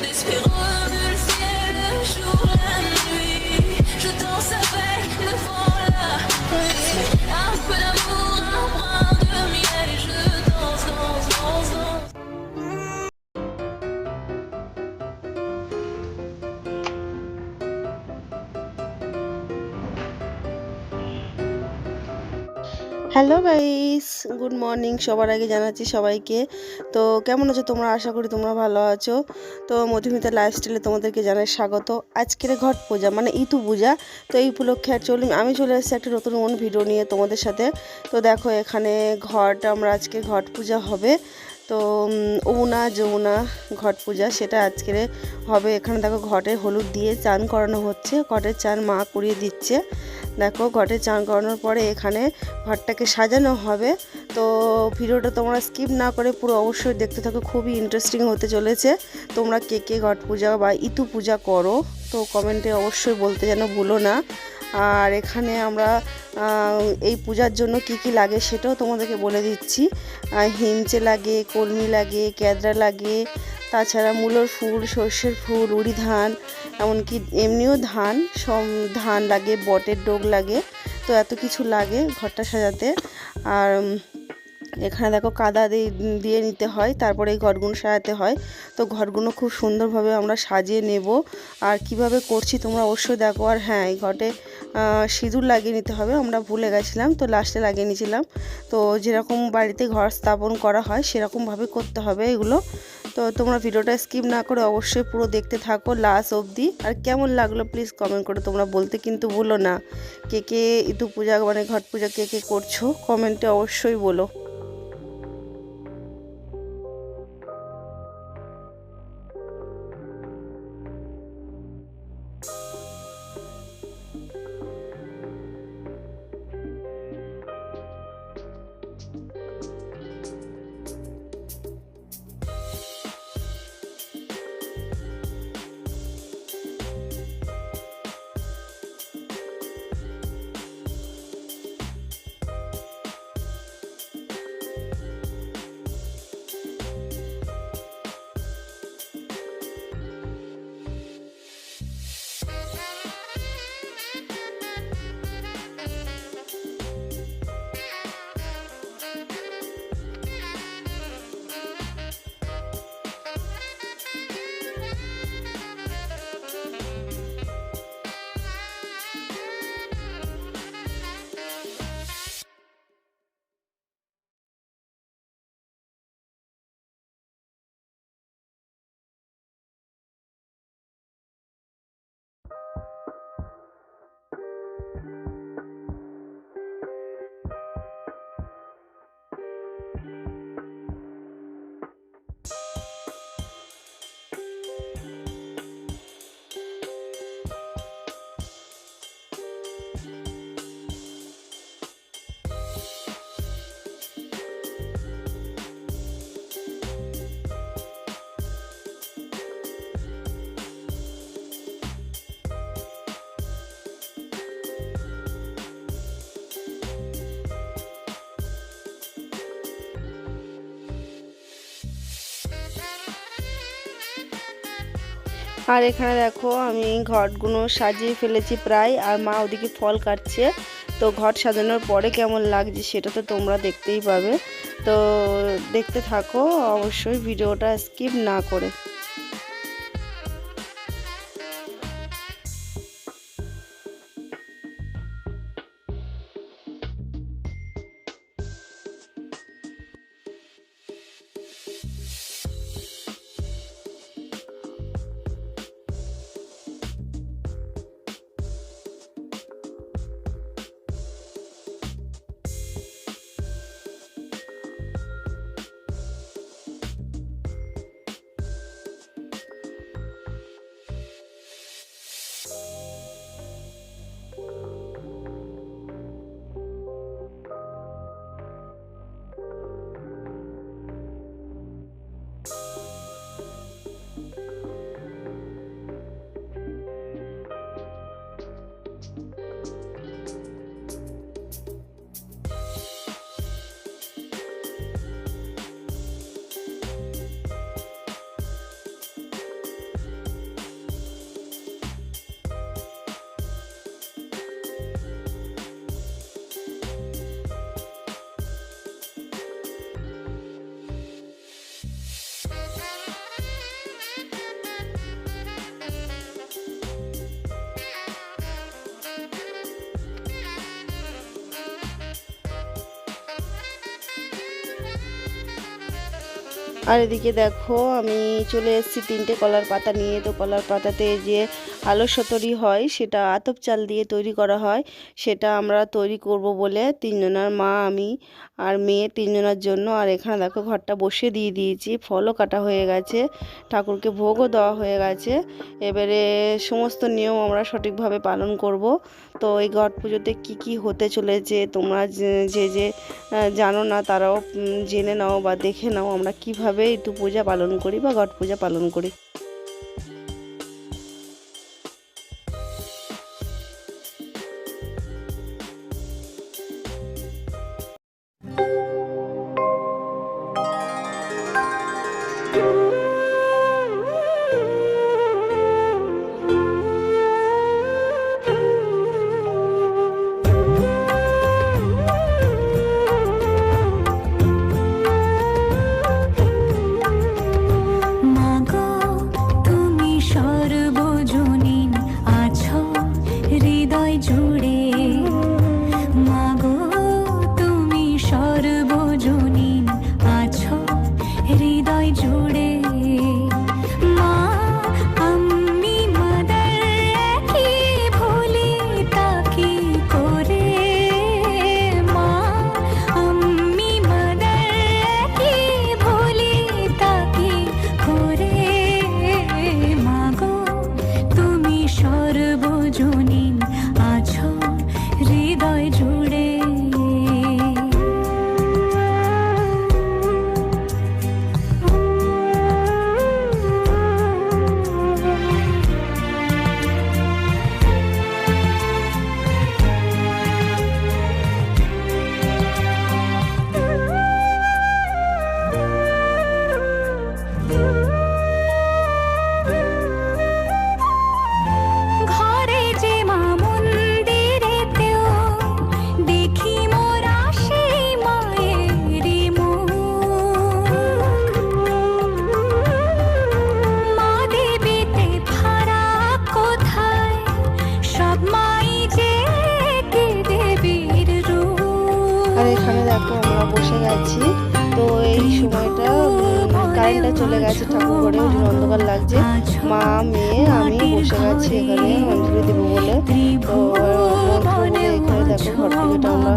d'espérance. Hello guys good morning সবার আগে জানাচ্ছি সবাইকে। তো কেমন আছো তোমরা? আশা করি তোমরা ভালো আছো। তো মধুমিতা লাইফস্টাইলে তোমাদেরকে জানাই স্বাগত। আজকের ঘট পূজা মানে ইতু পূজা। তো এই উপলক্ষে আর চলুন আমি চলে এসেছি একটা নতুন নতুন ভিডিও নিয়ে তোমাদের সাথে। তো দেখো, এখানে ঘট, আমরা আজকে ঘট পূজা হবে। তো উমনা যমুনা ঘট পূজা, সেটা আজকের হবে। এখানে দেখো, ঘটে হলুদ দিয়ে চান করানো হচ্ছে। ঘটের চান মা করিয়ে দিচ্ছে। দেখো, ঘটে চান করানোর পরে এখানে ঘরটাকে সাজানো হবে। তো ভিডিওটা তোমরা স্কিপ না করে পুরো অবশ্যই দেখতে থাকো, খুবই ইন্টারেস্টিং হতে চলেছে। তোমরা কে কে ঘট পূজা বা ইতু পূজা করো, তো কমেন্টে অবশ্যই বলতে যেন ভুলো না। আর এখানে আমরা এই পূজার জন্য কি কি লাগে সেটাও তোমাদেরকে বলে দিচ্ছি। হিমচে লাগে, কলমি লাগে, ক্যাদরা লাগে, তাছাড়া মূলোর ফুল, সর্ষের ফুল উড়ি ধান এমনকি এমনিও ধান সব ধান লাগে, বটের ডোগ লাগে, তো এত কিছু লাগে ঘরটা সাজাতে। আর এখানে দেখো কাদা দিয়ে নিতে হয়, তারপরে এই ঘরগুলো সাজাতে হয়। তো ঘরগুলো খুব সুন্দরভাবে আমরা সাজিয়ে নেব। আর কীভাবে করছি তোমরা অবশ্যই দেখো। আর হ্যাঁ এই ঘটে সিঁদুর লাগিয়ে নিতে হবে, আমরা ভুলে গেছিলাম, তো লাস্টে লাগিয়ে নিয়েছিলাম। তো যেরকম বাড়িতে ঘর স্থাপন করা হয়, সেরকমভাবে করতে হবে এগুলো। তো তোমরা ভিডিওটা স্কিপ না করে অবশ্যই পুরো দেখতে থাকো লাস্ট অবধি। আর কেমন লাগল প্লিজ কমেন্ট করে তোমরা বলতে কিন্তু ভুলো না। কে কে ইতু পূজা মানে ঘট পূজা কে কে করছ কমেন্টে অবশ্যই বলো। আর এখানে দেখো, আমি ঘটগুলো সাজিয়ে ফেলেছি প্রায়, আর মা ওদিকে ফল কাটছে। তো ঘট সাজানোর পরে কেমন লাগছে সেটা তো তোমরা দেখতেই পাবে। তো দেখতে থাকো, অবশ্যই ভিডিওটা স্কিপ না করে। আর এদিকে দেখো আমি চলে এসেছি তিনটে কলার পাতা নিয়ে। তো কলার পাতাতে যে আলো সতরি হয়, সেটা আতপ চাল দিয়ে তৈরি করা হয়, সেটা আমরা তৈরি করব বলে তিনজনার মা, আমি আর মেয়ে তিনজনের জন্য। আর এখানে দেখো ঘরটা বসে দিয়ে দিয়েছি, ফলও কাটা হয়ে গেছে, ঠাকুরকে ভোগও দেওয়া হয়ে গেছে। এবারে সমস্ত নিয়ম আমরা সঠিকভাবে পালন করব। তো এই ঘট পুজোতে কী কী হতে চলেছে তোমরা যে যে যে জানো না, তারাও জেনে নাও বা দেখে নাও আমরা কীভাবে ঋতু পূজা পালন করি বা ঘট পূজা পালন করি। এখানে দেখো আমরা বসে গেছি তো এই সময়টা কারেন্টটা চলে গেছে ঠাকুর ঘরে ওই অন্ধকার লাগছে। মা, মেয়ে, আমি বসে গেছি এখানে, অঞ্জলি দেবো বলে। তো এখানে দেখো ঘর পুজোটা আমরা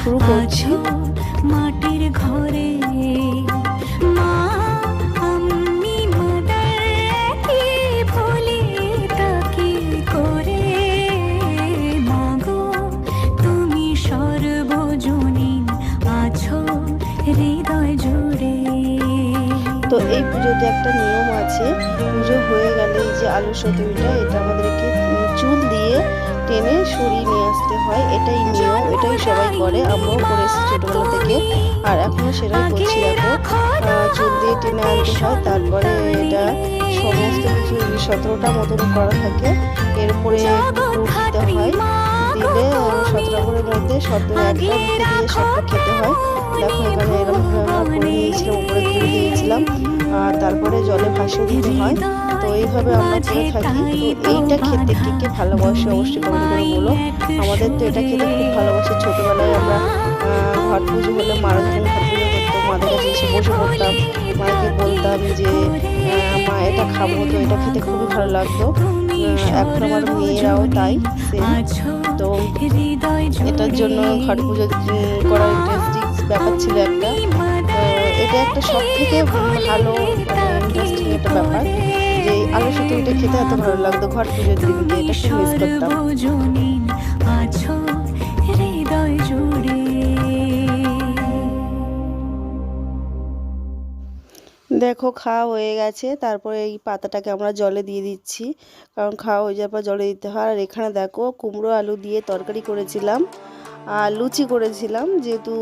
শুরু করছি। মাটির ঘরে যে আলু সতুরিটা এটা আমাদেরকে চুল দিয়ে টেনে সরিয়ে নিয়ে আসতে হয়। এটাই নিয়ম, এটাই সবাই করে। আমরাও করে এসেছি ছোটোবেলা থেকে। আর এখনও সেটাই করছি, দেখো। চুল দিয়ে টেনে আনতে হয়, তারপরে এটা সমস্ত কিছু সতেরোটা মতন করা থাকে, এরপরে দিতে হয়। দিলে সতেরো গুড়ের মধ্যে সতেরো একটা দিয়ে সবটা খেতে হয়। দেখো, এখানে এরকমভাবে নিয়েছিলাম উপরে তুলে দিয়েছিলাম। আর তারপরে জলে ভাসিয়ে দিতে হয়। তো এইভাবে আমরা করে থাকি। তো এইটা খেতে কে কে ভালোবাসে অবশ্যই কমেন্ট করে বলো। আমাদের তো এটা খেতে খুব ভালোবাসে। ছোটোবেলায় আমরা ঘট পুজো হলে মারা যখন ঘট পুজো করতো মাদের কাছে এসে বসে পড়তাম, মাকে বলতাম যে মা, এটা খাব তো, এটা খেতে খুবই ভালো লাগতো। এখন আমার মেয়েরাও তাই তো এটার জন্য ঘট পুজো করার ব্যাপার ছিল একটা। এটা একটা সব থেকে ভালো ইন্টারেস্টিং একটা ব্যাপার যে আলু এটা খেতে এত ভালো লাগতো। ঘর পুজোর দিনকে এটা মিস করতাম। দেখো, খাওয়া হয়ে গেছে। তারপরে এই পাতাটাকে আমরা জলে দিয়ে দিচ্ছি। কারণ খাওয়া হয়ে যাওয়ার পর জলে দিতে হয়। আর এখানে দেখো, কুমড়ো আলু দিয়ে তরকারি করেছিলাম। আর লুচি করেছিলাম, যেহেতু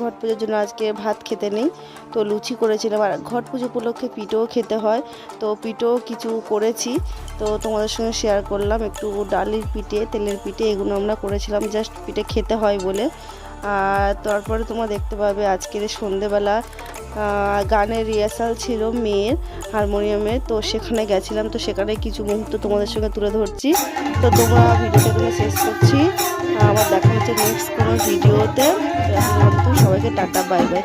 ঘট পুজোর জন্য আজকে ভাত খেতে নেই, তো লুচি করেছিলাম। আর ঘট পুজো উপলক্ষে পিঠেও খেতে হয়, তো পিঠেও কিছু করেছি, তো তোমাদের সঙ্গে শেয়ার করলাম। একটু ডালির পিঠে, তেলের পিঠে, এগুলো আমরা করেছিলাম জাস্ট পিঠে খেতে হয় বলে। আর তারপরে তোমরা দেখতে পাবে আজকের সন্ধেবেলা গানের রিহার্সাল ছিল মেয়ের হারমোনিয়ামে তো সেখানে গেছিলাম, তো সেখানে কিছু মুহূর্ত তোমাদের সঙ্গে তুলে ধরছি। তো তোমরা ভিডিওটা তুমি শেষ করছি। আবার দেখা হচ্ছে নেক্সট কোনো ভিডিওতে। সবাইকে টাটা বাই বাই